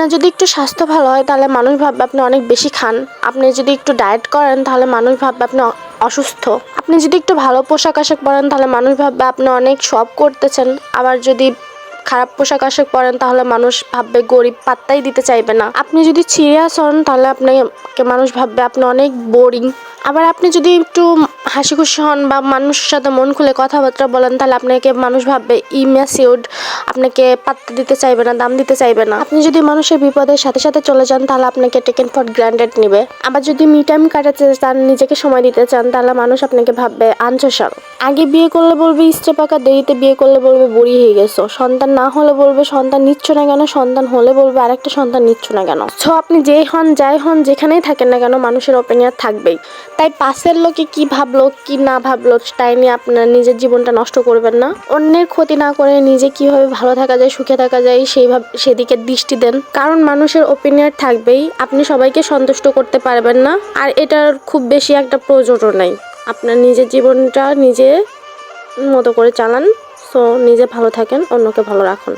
আপনার যদি একটু স্বাস্থ্য ভালো হয়, তাহলে মানুষ ভাববে আপনি অনেক বেশি খান। আপনি যদি একটু ডায়েট করেন, তাহলে মানুষ ভাববে আপনি অসুস্থ। আপনি যদি একটু ভালো পোশাক আশাক পরেন, তাহলে মানুষ ভাববে আপনি অনেক সব করতেছেন। আবার যদি খারাপ পোশাক আশাক পরেন, তাহলে মানুষ ভাববে গরিব পাত্তাই দিতে চাইবে না। আপনি যদি সিরিয়াস হন, তাহলে আপনাকে, মানুষ ভাববে আপনি অনেক বোরিং আবার আপনি যদি একটু হাসি খুশি হন বা মানুষের সাথে মন খুলে কথাবার্তা বলেন, তাহলে আপনাকে মানুষ ভাববে ইম্যাসিউড আপনাকে পাত্তা দিতে চাইবে না, দাম দিতে চাইবে না। আপনি যদি মানুষের বিপদের সাথে সাথে চলে যান, তাহলে আপনাকে টেকেন ফর গ্রান্টেড নেবে। আবার যদি মি টাইম কাটাতে চান, নিজেকে সময় দিতে চান, তাহলে মানুষ আপনাকে ভাববে আনসোশাল আগে বিয়ে করলে বলবে ইস্টে পাকা দেরিতে বিয়ে করলে বলবে, বুড়ি হয়ে গেছো। সন্তান না হলে বলবে, সন্তান নিচ্ছ না কেন? সন্তান হলে বলবে, আরেকটা সন্তান নিচ্ছ না কেন? সো আপনি যেই হন, যাই হন, যেখানেই থাকেন না কেন, মানুষের ওপিনিয়ন থাকবেই। তাই পাশের লোকে কি ভাবলো, কি না ভাবলো, তাই নিয়ে আপনার নিজের জীবনটা নষ্ট করবেন না। অন্যের ক্ষতি না করে নিজে কীভাবে ভালো থাকা যায়, সুখে থাকা যায়, সেইভাবে, সেদিকে দৃষ্টি দেন। কারণ মানুষের ওপিনিয়ন থাকবেই, আপনি সবাইকে সন্তুষ্ট করতে পারবেন না। আর এটার খুব বেশি একটা প্রয়োজনও নাই। আপনার নিজের জীবনটা নিজে মতো করে চালান। সো নিজে ভালো থাকেন, অন্যকে ভালো রাখুন।